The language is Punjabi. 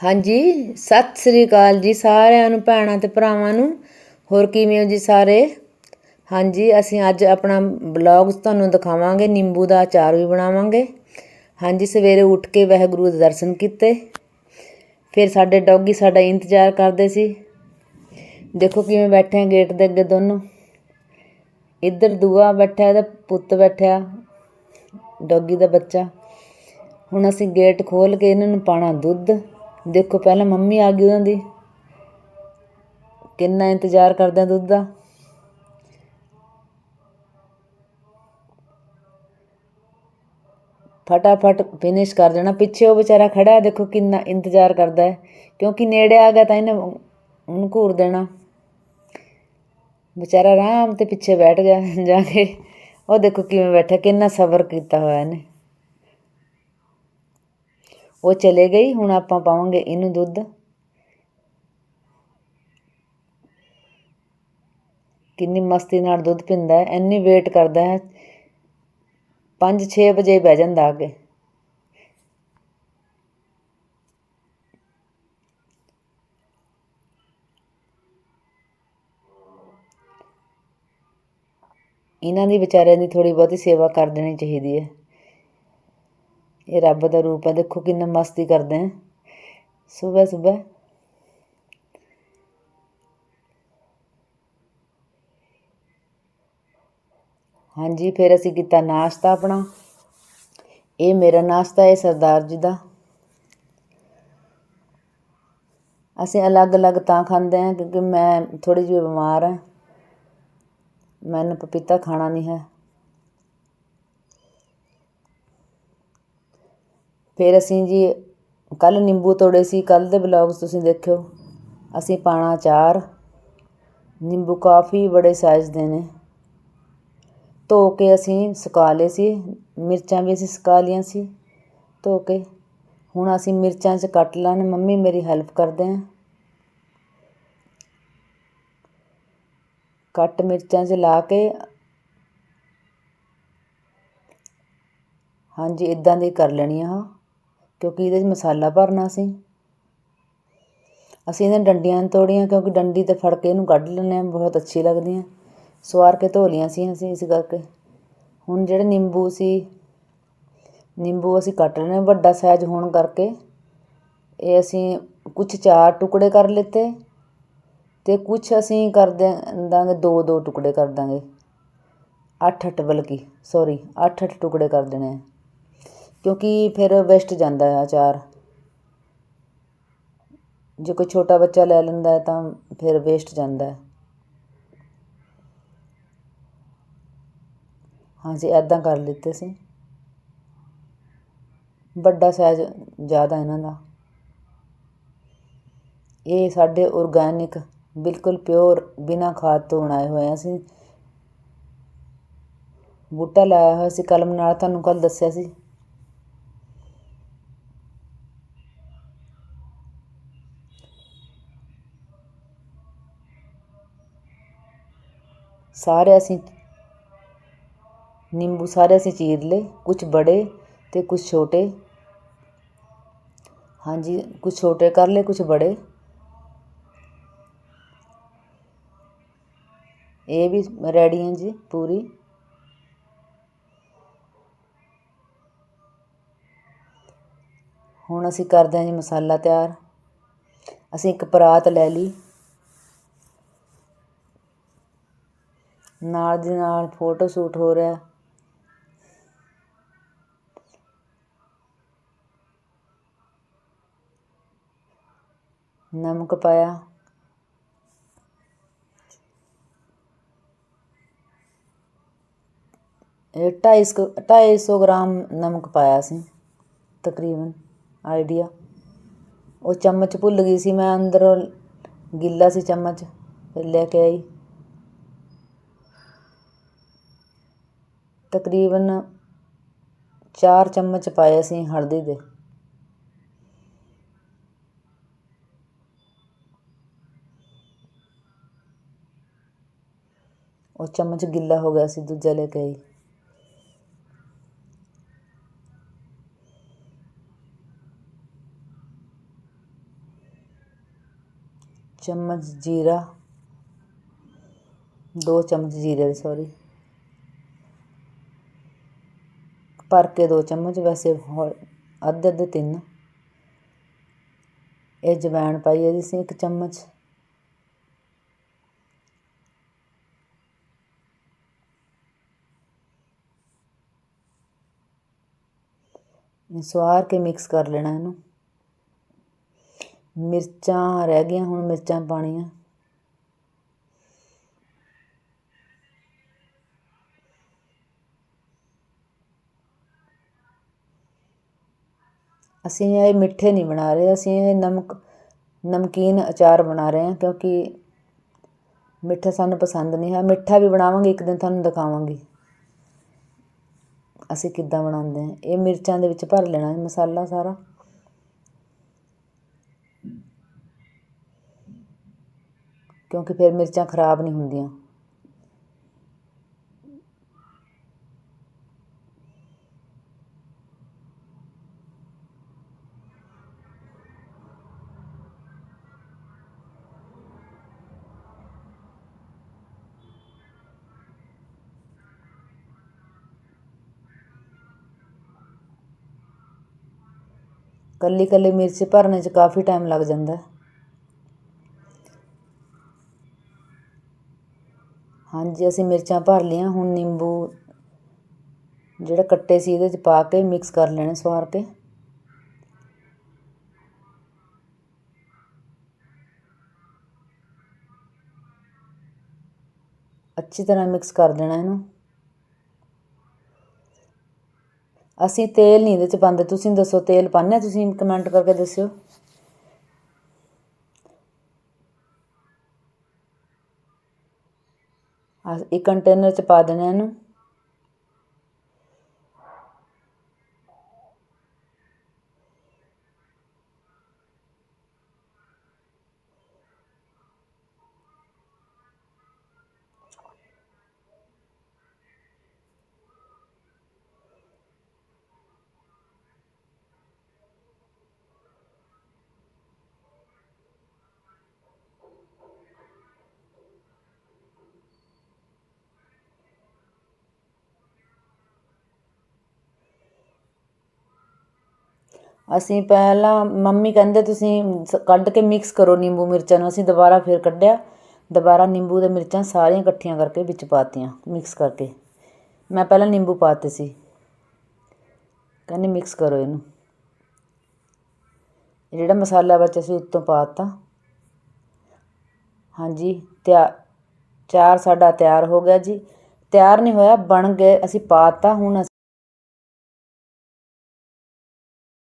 ਹਾਂਜੀ, ਸਤਿ ਸ੍ਰੀ ਅਕਾਲ ਜੀ ਸਾਰਿਆਂ ਨੂੰ, ਭੈਣਾਂ ਤੇ ਭਰਾਵਾਂ ਨੂੰ। ਹੋਰ ਕਿਵੇਂ ਹੋ ਜੀ ਸਾਰੇ? ਹਾਂਜੀ, ਅਸੀਂ ਅੱਜ ਆਪਣਾ ਬਲੌਗ ਤੁਹਾਨੂੰ ਦਿਖਾਵਾਂਗੇ, ਨਿੰਬੂ ਦਾ ਅਚਾਰ ਵੀ ਬਣਾਵਾਂਗੇ। ਹਾਂਜੀ, ਸਵੇਰੇ ਉੱਠ ਕੇ ਵਾਹਿਗੁਰੂ ਦੇ ਦਰਸ਼ਨ ਕੀਤੇ। ਫਿਰ ਸਾਡੇ ਡੌਗੀ ਸਾਡਾ ਇੰਤਜ਼ਾਰ ਕਰਦੇ ਸੀ। ਦੇਖੋ ਕਿਵੇਂ ਬੈਠੇ ਆ ਗੇਟ ਦੇ ਅੱਗੇ ਦੋਨੋਂ। ਇੱਧਰ ਦੂਆ ਬੈਠਾ, ਇਹਦਾ ਪੁੱਤ ਬੈਠਿਆ, ਡੌਗੀ ਦਾ ਬੱਚਾ। ਹੁਣ ਅਸੀਂ ਗੇਟ ਖੋਲ ਕੇ ਇਹਨਾਂ ਨੂੰ ਪਾਣਾ ਦੁੱਧ। ਦੇਖੋ, ਪਹਿਲਾਂ ਮੰਮੀ ਆ ਗਈ ਉਹਨਾਂ ਦੀ। ਕਿੰਨਾ ਇੰਤਜ਼ਾਰ ਕਰਦੇ ਆ ਦੁੱਧ ਦਾ। ਫਟਾਫਟ ਫਿਨਿਸ਼ ਕਰ ਦੇਣਾ। ਪਿੱਛੇ ਉਹ ਵਿਚਾਰਾ ਖੜਾ ਹੈ, ਦੇਖੋ ਕਿੰਨਾ ਇੰਤਜ਼ਾਰ ਕਰਦਾ ਹੈ। ਕਿਉਂਕਿ ਨੇੜੇ ਆ ਗਿਆ ਤਾਂ ਇਹਨੇ ਉਹਨੂੰ ਘੂਰ ਦੇਣਾ। ਵਿਚਾਰਾ ਆਰਾਮ ਤੇ ਪਿੱਛੇ ਬੈਠ ਗਿਆ, ਜਾ ਕੇ। ਉਹ ਦੇਖੋ ਕਿਵੇਂ ਬੈਠਾ, ਕਿੰਨਾ ਸਬਰ ਕੀਤਾ ਹੋਇਆ ਇਹਨੇ। ਉਹ ਚਲੇ ਗਈ, ਹੁਣ ਆਪਾਂ ਪਾਵਾਂਗੇ ਇਹਨੂੰ ਦੁੱਧ। ਕਿੰਨੀ ਮਸਤੀ ਨਾਲ ਦੁੱਧ ਪਿੰਦਾ ਹੈ, ਇੰਨੀ ਵੇਟ ਕਰਦਾ ਹੈ। 5-6 ਵਜੇ ਬਹਿ ਜਾਂਦਾ ਅੱਗੇ। ਇਹਨਾਂ ਦੀ ਵਿਚਾਰਿਆਂ ਦੀ ਥੋੜੀ ਬਹੁਤੀ ਸੇਵਾ ਕਰ ਦੇਣੀ ਚਾਹੀਦੀ ਹੈ। ਇਹ ਰੱਬ ਦਾ ਰੂਪ ਹੈ। ਦੇਖੋ ਕਿੰਨਾ ਮਸਤੀ ਕਰਦੇ ਆ। ਸਵੇਰ ਸਵੇਰ ਹਾਂਜੀ, ਫਿਰ ਅਸੀਂ ਕੀਤਾ ਨਾਸ਼ਤਾ ਆਪਣਾ। ਇਹ ਮੇਰਾ ਨਾਸ਼ਤਾ ਹੈ ਸਰਦਾਰ ਜੀ ਦਾ। ਅਸੀਂ ਅਲੱਗ-ਅਲੱਗ ਤਾਂ ਖਾਂਦੇ ਹਾਂ ਕਿਉਂਕਿ ਮੈਂ ਥੋੜੀ ਜਿਹੀ ਬਿਮਾਰ ਹਾਂ ਮੈਨੂੰ ਪਪੀਤਾ ਖਾਣਾ ਨਹੀਂ ਹੈ। ਫਿਰ ਅਸੀਂ ਜੀ ਕੱਲ੍ਹ ਨਿੰਬੂ ਤੋੜੇ ਸੀ, ਕੱਲ੍ਹ ਦੇ ਬਲੌਗਸ ਤੁਸੀਂ ਦੇਖਿਓ। ਅਸੀਂ ਪਾਉਣਾ ਅਚਾਰ। ਨਿੰਬੂ ਕਾਫੀ ਬੜੇ ਸਾਈਜ਼ ਦੇ ਨੇ। ਧੋ ਕੇ ਅਸੀਂ ਸੁਕਾ ਲਏ ਸੀ। ਮਿਰਚਾਂ ਵੀ ਅਸੀਂ ਸੁਕਾ ਲਈਆਂ ਸੀ। ਧੋ ਕੇ ਹੁਣ ਅਸੀਂ ਮਿਰਚਾਂ 'ਚ ਕੱਟ ਲੈਣ ਮੰਮੀ ਮੇਰੀ ਹੈਲਪ ਕਰਦੇ ਆ। ਕੱਟ ਮਿਰਚਾਂ 'ਚ ਲਾ ਕੇ ਹਾਂਜੀ ਇਦਾਂ ਦੀ ਕਰ ਲੈਣੀ ਆ ਕਿਉਂਕਿ ਇਹਦੇ 'ਚ ਮਸਾਲਾ ਭਰਨਾ ਸੀ। ਅਸੀਂ ਇਹਨਾਂ ਡੰਡੀਆਂ ਤੋੜੀਆਂ, ਕਿਉਂਕਿ ਡੰਡੀ ਤੇ ਫੜ ਕੇ ਇਹਨੂੰ ਕੱਢ ਲੈਂਦੇ ਹਾਂ, ਬਹੁਤ ਅੱਛੀ ਲੱਗਦੀਆਂ ਸਵਾਰ ਕੇ ਧੋ ਲੀਆਂ ਸੀ ਅਸੀਂ ਇਸ ਕਰਕੇ। ਹੁਣ ਜਿਹੜੇ ਨਿੰਬੂ ਸੀ, ਨਿੰਬੂ ਅਸੀਂ ਕੱਟ ਲੈਣੇ ਵੱਡਾ ਸਾਈਜ਼ ਹੋਣ ਕਰਕੇ। ਇਹ ਅਸੀਂ ਕੁਝ ਚਾਰ ਟੁਕੜੇ ਕਰ ਲਿੱਤੇ ਤੇ ਕੁਝ ਅਸੀਂ ਕਰ ਦਾਂਗੇ ਦੋ ਦੋ ਟੁਕੜੇ ਕਰ ਦਾਂਗੇ। 8-8 ਬਲਕਿ ਸੌਰੀ 8-8 ਟੁਕੜੇ ਕਰ ਦੇਣੇ ਕਿਉਂਕਿ ਫਿਰ ਵੇਸਟ ਜਾਂਦਾ ਹੈ ਅਚਾਰ। ਜੇ ਕੋਈ ਛੋਟਾ ਬੱਚਾ ਲੈ ਲੈਂਦਾ ਤਾਂ ਫਿਰ ਵੇਸਟ ਜਾਂਦਾ। ਹਾਂਜੀ ਐਦਾਂ ਕਰ ਲਿੱਤੇ ਸੀ। ਵੱਡਾ ਸਾਈਜ਼ ਜ਼ਿਆਦਾ ਇਹਨਾਂ ਦਾ। ਇਹ ਸਾਡੇ ਆਰਗੈਨਿਕ ਬਿਲਕੁਲ ਪਿਓਰ ਬਿਨਾ ਖਾਦ ਤੋਂ ਬਣਾਏ ਹੋਏ ਆ ਅਸੀਂ। ਬੂਟਾ ਲਾਇਆ ਹੋਇਆ ਸੀ, ਕਲਮ ਨਾਲ, ਤੁਹਾਨੂੰ ਕੱਲ ਦੱਸਿਆ ਸੀ। ਸਾਰੇ ਅਸੀਂ ਨਿੰਬੂ ਸਾਰੇ ਅਸੀਂ ਚੀਰ ਲਏ ਕੁਝ ਬੜੇ ਤੇ ਕੁਝ ਛੋਟੇ। ਹਾਂਜੀ ਕੁਝ ਛੋਟੇ ਕਰ ਲਏ ਕੁਝ ਬੜੇ। ਇਹ ਵੀ ਰੈਡੀ ਹੈ ਜੀ, ਪੂਰੀ। ਹੁਣ ਅਸੀਂ ਕਰਦੇ ਹਾਂ ਜੀ ਮਸਾਲਾ ਤਿਆਰ। ਅਸੀਂ ਇੱਕ ਪਰਾਤ ਲੈ ਲਈ। ਨਾਲ ਦੀ ਨਾਲ ਫੋਟੋ ਸ਼ੂਟ ਹੋ ਰਿਹਾ ਨਮਕ ਪਾਇਆ ਇਹ 250 250 ਗ੍ਰਾਮ ਨਮਕ ਪਾਇਆ ਸੀ ਤਕਰੀਬਨ ਆਈਡੀਆ ਉਹ ਚਮਚ ਭੁੱਲ ਗਈ ਸੀ ਮੈਂ ਅੰਦਰੋਂ ਗਿੱਲਾ ਸੀ ਚਮਚ ਫਿਰ ਲੈ ਕੇ ਆਈ ਤਕਰੀਬਨ 4 ਚਮਚ ਪਾਏ ਸੀ ਹਲਦੀ ਦੇ। ਉਹ ਚਮਚ ਗਿੱਲਾ ਹੋ ਗਿਆ ਸੀ ਦੂਜਾ ਲੈ ਕੇ ਆਈ। ਚਮਚ ਜੀਰਾ, ਦੋ ਚਮਚ ਜੀਰੇ ਦੇ ਸੌਰੀ ਭਰ ਕੇ ਦੋ ਚਮਚ, ਵੈਸੇ ਹੌ- ਅੱਧੇ ਅੱਧੇ ਤਿੰਨ। ਇਹ ਜਵੈਣ ਪਾਈ ਹੈ ਜੀ ਅਸੀਂ ਇੱਕ ਚਮਚ। ਸਵਾਰ ਕੇ ਮਿਕਸ ਕਰ ਲੈਣਾ ਇਹਨੂੰ। ਮਿਰਚਾਂ ਰਹਿ ਗਈਆਂ, ਹੁਣ ਮਿਰਚਾਂ ਪਾਣੀਆਂ। ਅਸੀਂ ਇਹ ਮਿੱਠੇ ਨਹੀਂ ਬਣਾ ਰਹੇ, ਅਸੀਂ ਇਹ ਨਮਕ, ਨਮਕੀਨ ਅਚਾਰ ਬਣਾ ਰਹੇ ਹਾਂ ਕਿਉਂਕਿ ਮਿੱਠਾ ਸਾਨੂੰ ਪਸੰਦ ਨਹੀਂ ਹੈ। ਮਿੱਠਾ ਵੀ ਬਣਾਵਾਂਗੇ, ਇੱਕ ਦਿਨ ਤੁਹਾਨੂੰ ਦਿਖਾਵਾਂਗੀ। ਅਸੀਂ ਕਿੱਦਾਂ ਬਣਾਉਂਦੇ ਹਾਂ? ਇਹ ਮਿਰਚਾਂ ਦੇ ਵਿੱਚ ਭਰ ਲੈਣਾ ਹੈ ਮਸਾਲਾ ਸਾਰਾ। ਕਿਉਂਕਿ ਫਿਰ ਮਿਰਚਾਂ ਖਰਾਬ ਨਹੀਂ ਹੁੰਦੀਆਂ। ਕੱਲੀ ਕੱਲੀ ਮਿਰਚ ਭਰਨੇ 'ਚ ਕਾਫੀ ਟਾਈਮ ਲੱਗ ਜਾਂਦਾ। ਹੈ ਹਾਂਜੀ, ਅਸੀਂ ਮਿਰਚਾਂ ਭਰ ਲਈਆਂ, ਹੁਣ ਨਿੰਬੂ ਜਿਹੜਾ ਕੱਟੇ ਸੀ ਇਹਦੇ 'ਚ ਪਾ ਕੇ ਮਿਕਸ ਕਰ ਲੈਣੇ ਸਵਾਰ ਕੇ। ਅੱਛੀ ਤਰ੍ਹਾਂ ਮਿਕਸ ਕਰ ਦੇਣਾ ਇਹਨੂੰ। ਅਸੀਂ ਤੇਲ ਨਹੀਂ ਇਹਦੇ 'ਚ ਪਾਉਂਦੇ। ਤੁਸੀਂ ਦੱਸੋ ਤੇਲ ਪਾਉਂਦੇ ਹੋ? ਤੁਸੀਂ ਕਮੈਂਟ ਕਰਕੇ ਦੱਸਿਓ। ਆ ਇੱਕ ਕੰਟੇਨਰ 'ਚ ਪਾ ਦੇਣਾ ਇਹਨੂੰ। ਅਸੀਂ ਪਹਿਲਾਂ, ਮੰਮੀ ਕਹਿੰਦੇ ਤੁਸੀਂ ਸ- ਕੱਢ ਕੇ ਮਿਕਸ ਕਰੋ ਨਿੰਬੂ ਮਿਰਚਾਂ ਨੂੰ, ਅਸੀਂ ਦੁਬਾਰਾ ਫਿਰ ਕੱਢਿਆ। ਦੁਬਾਰਾ ਨਿੰਬੂ ਤੇ ਮਿਰਚਾਂ ਸਾਰੀਆਂ ਇਕੱਠੀਆਂ ਕਰਕੇ ਵਿੱਚ ਪਾਤੀਆਂ ਮਿਕਸ ਕਰਕੇ। ਮੈਂ ਪਹਿਲਾਂ ਨਿੰਬੂ ਪਾਤੇ ਸੀ। ਕਹਿੰਦੇ ਮਿਕਸ ਕਰੋ ਇਹਨੂੰ। ਜਿਹੜਾ ਮਸਾਲਾ ਵਿੱਚ ਅਸੀਂ ਉੱਤੋਂ ਪਾਤਾ। ਹਾਂਜੀ, ਤਿਆ ਚਾਰ ਸਾਡਾ ਤਿਆਰ ਹੋ ਗਿਆ ਜੀ। ਤਿਆਰ ਨਹੀਂ ਹੋਇਆ, ਬਣ ਗਏ, ਅਸੀਂ ਪਾਤਾ, ਹੁਣ